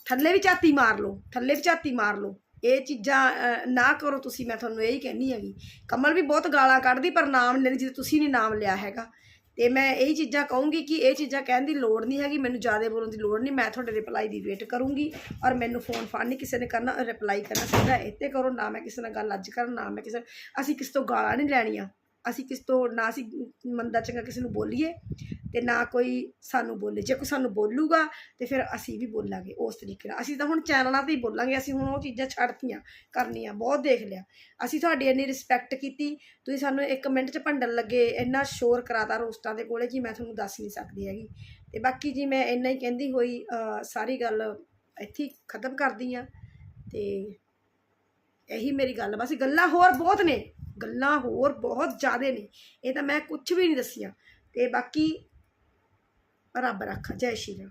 Speaker 1: ਥੱਲੇ ਵੀ ਝਾਤੀ ਮਾਰ ਲਓ, ਥੱਲੇ ਵੀ ਝਾਤੀ ਮਾਰ ਲਓ। ਇਹ ਚੀਜ਼ਾਂ ਨਾ ਕਰੋ ਤੁਸੀਂ, ਮੈਂ ਤੁਹਾਨੂੰ ਇਹੀ ਕਹਿੰਦੀ ਹੈਗੀ। ਕਮਲ ਵੀ ਬਹੁਤ ਗਾਲਾਂ ਕੱਢਦੀ, ਪਰ ਨਾਮ ਨਹੀਂ ਲੈਂਦੀ ਜਿਵੇਂ ਤੁਸੀਂ ਨਹੀਂ ਨਾਮ ਲਿਆ ਹੈਗਾ। ਤੇ ਮੈਂ ਇਹੀ ਚੀਜ਼ਾਂ ਕਹੂੰਗੀ ਕਿ ਇਹ ਚੀਜ਼ਾਂ ਕਹਿਣ ਦੀ ਲੋੜ ਨਹੀਂ ਹੈਗੀ, ਮੈਨੂੰ ਜ਼ਿਆਦਾ ਬੋਲਣ ਦੀ ਲੋੜ ਨਹੀਂ। ਮੈਂ ਤੁਹਾਡੇ ਰਿਪਲਾਈ ਦੀ ਵੇਟ ਕਰੂੰਗੀ ਔਰ ਮੈਨੂੰ ਫੋਨ ਫਾਨ ਨਹੀਂ ਕਿਸੇ ਨੇ ਕਰਨਾ ਰਿਪਲਾਈ ਕਰਨਾ ਸਿੱਧਾ ਇੱਥੇ ਕਰੋ, ਨਾ ਮੈਂ ਕਿਸੇ ਨਾਲ ਗੱਲ ਅੱਜ ਕਰਨ ਨਾ ਮੈਂ ਕਿਸੇ, ਅਸੀਂ ਕਿਸੇ ਤੋਂ ਗਾਲਾਂ ਨਹੀਂ ਲੈਣੀਆਂ। ਅਸੀਂ ਕਿਸ ਤੋਂ ਨਾ ਅਸੀਂ ਮੰਦਾ ਚੰਗਾ ਕਿਸੇ ਨੂੰ ਬੋਲੀਏ ਤੇ ਨਾ ਕੋਈ ਸਾਨੂੰ ਬੋਲੇ। ਜੇ ਕੋਈ ਸਾਨੂੰ ਬੋਲੂਗਾ ਤੇ ਫਿਰ ਅਸੀਂ ਵੀ ਬੋਲਾਂਗੇ ਉਸ ਤਰੀਕੇ ਨਾਲ। ਅਸੀਂ ਤਾਂ ਹੁਣ ਚੈਨਲਾਂ ਤੇ ਹੀ ਬੋਲਾਂਗੇ, ਅਸੀਂ ਹੁਣ ਉਹ ਚੀਜ਼ਾਂ ਛੱਡਤੀਆਂ, ਕਰਨੀਆਂ, ਬਹੁਤ ਦੇਖ ਲਿਆ। ਅਸੀਂ ਤੁਹਾਡੀ ਇੰਨੀ ਰਿਸਪੈਕਟ ਕੀਤੀ, ਤੁਸੀਂ ਸਾਨੂੰ ਇੱਕ ਮਿੰਟ 'ਚ ਭੰਡਣ ਲੱਗੇ, ਇੰਨਾ ਸ਼ੋਰ ਕਰਾਤਾ ਰੋਸਟਾਂ ਦੇ ਕੋਲੇ ਕਿ ਮੈਂ ਤੁਹਾਨੂੰ ਦੱਸ ਨਹੀਂ ਸਕਦੀ ਹੈਗੀ। ਤੇ ਬਾਕੀ ਜੀ ਮੈਂ ਇੰਨਾ ਹੀ ਕਹਿੰਦੀ ਹੋਈ ਸਾਰੀ ਗੱਲ ਇੱਥੇ ਖਤਮ ਕਰਦੀ ਆ ਤੇ ਇਹੀ ਮੇਰੀ ਗੱਲ ਬਸ ਗੱਲਾਂ ਹੋਰ ਬਹੁਤ ਨੇ। ਗੱਲਾਂ ਹੋਰ ਬਹੁਤ ਜ਼ਿਆਦੇ ਨੇ। ਇਹ ਤਾਂ ਮੈਂ ਕੁਝ ਵੀ ਨਹੀਂ ਦੱਸੀਆਂ। ਤੇ ਬਾਕੀ ਰੱਬ ਰੱਖਾ, ਜੈ ਸ਼੍ਰੀ ਰਾਮ।